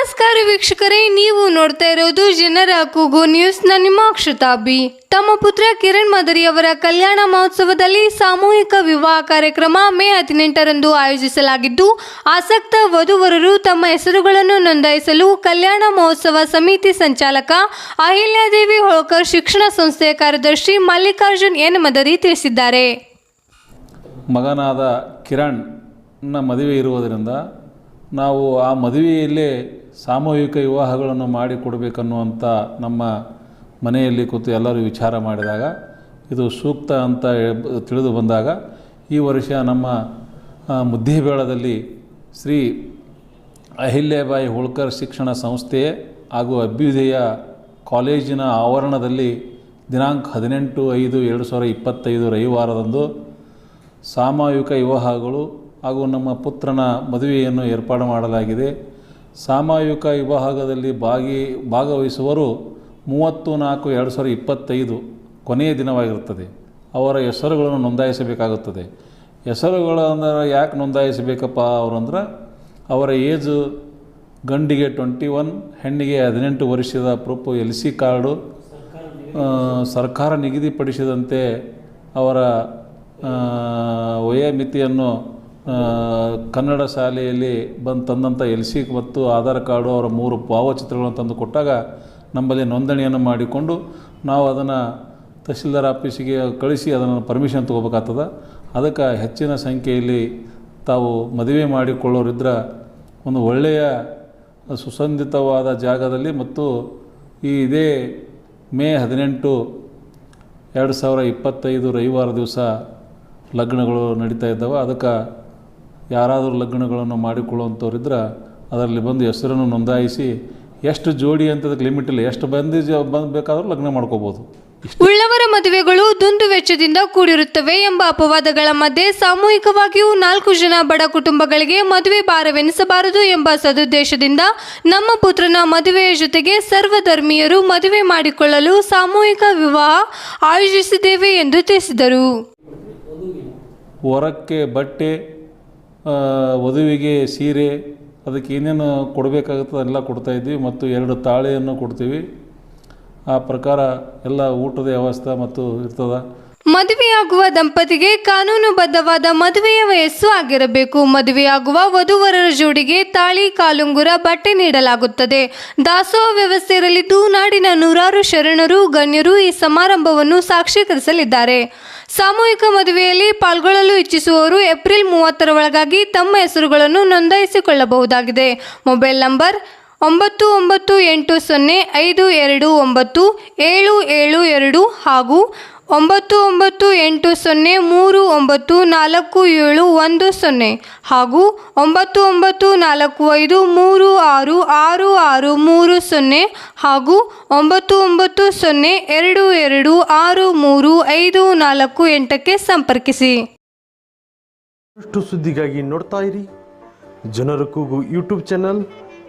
ನಮಸ್ಕಾರ ವೀಕ್ಷಕರೇ, ನೀವು ನೋಡ್ತಾ ಇರೋದು ಜನರ ಕೂಗು ನ ನಿಮ್ಮ ಅಕ್ಷತಾ ಬಿ ತಮ್ಮ ಪುತ್ರ ಕಿರಣ್ ಮಾದರಿ ಅವರ ಕಲ್ಯಾಣ ಮಹೋತ್ಸವದಲ್ಲಿ ಸಾಮೂಹಿಕ ವಿವಾಹ ಕಾರ್ಯಕ್ರಮ ಮೇ ಹದಿನೆಂಟರಂದು ಆಯೋಜಿಸಲಾಗಿದ್ದು, ಆಸಕ್ತ ವಧುವರರು ತಮ್ಮ ಹೆಸರುಗಳನ್ನು ನೋಂದಾಯಿಸಲು ಕಲ್ಯಾಣ ಮಹೋತ್ಸವ ಸಮಿತಿ ಸಂಚಾಲಕ ಅಹಿಲ್ಯಾದೇವಿ ಹೋಳ್ಕರ್ ಶಿಕ್ಷಣ ಸಂಸ್ಥೆಯ ಕಾರ್ಯದರ್ಶಿ ಮಲ್ಲಿಕಾರ್ಜುನ್ ಎನ್ ಮದರಿ ತಿಳಿಸಿದ್ದಾರೆ. ಮಗನಾದ ಕಿರಣ್ ಮದುವೆ ಇರುವುದರಿಂದ ನಾವು ಆ ಮದುವೆಯಲ್ಲಿ ಸಾಮೂಹಿಕ ವಿವಾಹಗಳನ್ನು ಮಾಡಿಕೊಡ್ಬೇಕನ್ನುವಂಥ ನಮ್ಮ ಮನೆಯಲ್ಲಿ ಕೂತು ಎಲ್ಲರೂ ವಿಚಾರ ಮಾಡಿದಾಗ, ಇದು ಸೂಕ್ತ ಅಂತ ತಿಳಿದು ಬಂದಾಗ, ಈ ವರ್ಷ ನಮ್ಮ ಮುದ್ದೇಬೇಳದಲ್ಲಿ ಶ್ರೀ ಅಹಿಲ್ಯಬಾಯಿ ಹೋಳ್ಕರ್ ಶಿಕ್ಷಣ ಸಂಸ್ಥೆ ಹಾಗೂ ಅಭ್ಯುದಯ ಕಾಲೇಜಿನ ಆವರಣದಲ್ಲಿ ದಿನಾಂಕ ಹದಿನೆಂಟು ಐದು ಎರಡು ಸಾವಿರದ ಇಪ್ಪತ್ತೈದು ರವಿವಾರದಂದು ಸಾಮೂಹಿಕ ವಿವಾಹಗಳು ಹಾಗೂ ನಮ್ಮ ಪುತ್ರನ ಮದುವೆಯನ್ನು ಏರ್ಪಾಡು ಮಾಡಲಾಗಿದೆ. ಸಾಮಾಯಿಕ ವಿಭಾಗದಲ್ಲಿ ಭಾಗಿ ಭಾಗವಹಿಸುವರು ಮೂವತ್ತು ನಾಲ್ಕು ಎರಡು ಸಾವಿರದ ಇಪ್ಪತ್ತೈದು ಕೊನೆಯ ದಿನವಾಗಿರುತ್ತದೆ. ಅವರ ಹೆಸರುಗಳನ್ನು ನೋಂದಾಯಿಸಬೇಕಾಗುತ್ತದೆ. ಹೆಸರುಗಳಂದ್ರೆ ಯಾಕೆ ನೋಂದಾಯಿಸಬೇಕಪ್ಪ ಅವರಂದ್ರೆ, ಅವರ ಏಜು ಗಂಡಿಗೆ ಟ್ವೆಂಟಿ ಒನ್, ಹೆಣ್ಣಿಗೆ ಹದಿನೆಂಟು ವರ್ಷದ ಪ್ರೂಫ್ ಎಲ್ ಸಿ ಕಾರ್ಡು ಸರ್ಕಾರ ನಿಗದಿಪಡಿಸಿದಂತೆ ಅವರ ವಯೋಮಿತಿಯನ್ನು ಕನ್ನಡ ಶಾಲೆಯಲ್ಲಿ ಬಂದು ತಂದಂಥ ಎಲ್ ಸಿ ಮತ್ತು ಆಧಾರ್ ಕಾರ್ಡು ಅವರ ಮೂರು ಭಾವಚಿತ್ರಗಳನ್ನು ತಂದು ಕೊಟ್ಟಾಗ ನಮ್ಮಲ್ಲಿ ನೋಂದಣಿಯನ್ನು ಮಾಡಿಕೊಂಡು ನಾವು ಅದನ್ನು ತಹಶೀಲ್ದಾರ್ ಆಫೀಸಿಗೆ ಕಳಿಸಿ ಅದನ್ನು ಪರ್ಮಿಷನ್ ತೊಗೋಬೇಕಾಗ್ತದೆ. ಅದಕ್ಕೆ ಹೆಚ್ಚಿನ ಸಂಖ್ಯೆಯಲ್ಲಿ ತಾವು ಮದುವೆ ಮಾಡಿಕೊಳ್ಳೋರಿದ್ರೆ ಒಂದು ಒಳ್ಳೆಯ ಸುಸಂಧಿತವಾದ ಜಾಗದಲ್ಲಿ ಮತ್ತು ಈ ಇದೇ ಮೇ ಹದಿನೆಂಟು ಎರಡು ಸಾವಿರ ಇಪ್ಪತ್ತೈದು ರವಿವಾರ ದಿವಸ ಲಗ್ನಗಳು ನಡೀತಾ ಇದ್ದಾವೆ. ಅದಕ್ಕೆ ಯಾರಾದರೂ ಲಗ್ನಗಳನ್ನು ಮಾಡಿಕೊಳ್ಳುವಂಥವ್ರಿದ್ರೆ ಅದರಲ್ಲಿ ಬಂದು ಹೆಸರನ್ನು ನೋಂದಾಯಿಸಿ ಎಷ್ಟು ಜೋಡಿ ಅಂತದಕ್ಕೆ ಲಿಮಿಟ್ ಇಲ್ಲ. ಎಷ್ಟು ಬಂದು ಬೇಕಾದರೂ ಲಗ್ನ ಮಾಡ್ಕೋಬೋದು. ಉಳ್ಳವರ ಮದುವೆಗಳು ದುಂದು ವೆಚ್ಚದಿಂದ ಕೂಡಿರುತ್ತವೆ ಎಂಬ ಅಪವಾದಗಳ ಮಧ್ಯೆ ಸಾಮೂಹಿಕವಾಗಿಯೂ ನಾಲ್ಕು ಜನ ಬಡ ಕುಟುಂಬಗಳಿಗೆ ಮದುವೆ ಭಾರವೆನಿಸಬಾರದು ಎಂಬ ಸದುದ್ದೇಶದಿಂದ ನಮ್ಮ ಪುತ್ರನ ಮದುವೆಯ ಜೊತೆಗೆ ಸರ್ವಧರ್ಮೀಯರು ಮದುವೆ ಮಾಡಿಕೊಳ್ಳಲು ಸಾಮೂಹಿಕ ವಿವಾಹ ಆಯೋಜಿಸಿದ್ದೇವೆ ಎಂದು ತಿಳಿಸಿದರು. ಹೊರಕ್ಕೆ ಬಟ್ಟೆ ವಧುವಿಗೆ ಸೀರೆ, ಅದಕ್ಕೆ ಏನೇನು ಕೊಡಬೇಕಾಗುತ್ತೆ ಎಲ್ಲ ಕೊಡ್ತಾಯಿದ್ವಿ ಮತ್ತು ಎರಡು ತಾಳೆಯನ್ನು ಕೊಡ್ತೀವಿ. ಆ ಪ್ರಕಾರ ಎಲ್ಲ ಊಟದ ವ್ಯವಸ್ಥೆ ಮತ್ತು ಇರ್ತದೆ. ಮದುವೆಯಾಗುವ ದಂಪತಿಗೆ ಕಾನೂನುಬದ್ಧವಾದ ಮದುವೆಯ ವಯಸ್ಸು ಆಗಿರಬೇಕು. ಮದುವೆಯಾಗುವ ವಧುವರರ ಜೋಡಿಗೆ ತಾಳಿ ಕಾಲುಂಗುರ ಬಟ್ಟೆ ನೀಡಲಾಗುತ್ತದೆ. ದಾಸೋಹ ವ್ಯವಸ್ಥೆ ಇರಲಿದ್ದು ನಾಡಿನ ನೂರಾರು ಶರಣರು, ಗಣ್ಯರು ಈ ಸಮಾರಂಭವನ್ನು ಸಾಕ್ಷೀಕರಿಸಲಿದ್ದಾರೆ. ಸಾಮೂಹಿಕ ಮದುವೆಯಲ್ಲಿ ಪಾಲ್ಗೊಳ್ಳಲು ಇಚ್ಛಿಸುವವರು ಏಪ್ರಿಲ್ ಮೂವತ್ತರ ಒಳಗಾಗಿ ತಮ್ಮ ಹೆಸರುಗಳನ್ನು ನೋಂದಾಯಿಸಿಕೊಳ್ಳಬಹುದಾಗಿದೆ. ಮೊಬೈಲ್ ನಂಬರ್ ಒಂಬತ್ತು ಒಂಬತ್ತು ಎಂಟು ಸೊನ್ನೆ ಐದು ಎರಡು ಒಂಬತ್ತು ಏಳು ಏಳು ಎರಡು ಹಾಗೂ ಒಂಬತ್ತು ಒಂಬತ್ತು ಎಂಟು ಸೊನ್ನೆ ಮೂರು ಒಂಬತ್ತು ನಾಲ್ಕು ಏಳು ಒಂದು ಸೊನ್ನೆ ಹಾಗೂ ಒಂಬತ್ತು ಒಂಬತ್ತು ನಾಲ್ಕು ಐದು ಮೂರು ಆರು ಆರು ಆರು ಮೂರು ಸೊನ್ನೆ ಹಾಗೂ ಒಂಬತ್ತು ಒಂಬತ್ತು ಸೊನ್ನೆ ಎರಡು ಎರಡು ಆರು ಮೂರು ಐದು ನಾಲ್ಕು ಎಂಟಕ್ಕೆ ಸಂಪರ್ಕಿಸಿ. ಸುದ್ದಿಗಾಗಿ ನೋಡ್ತಾ ಇರಿ. ಜನರ ಕೂಗು ಯೂಟ್ಯೂಬ್ ಚಾನಲ್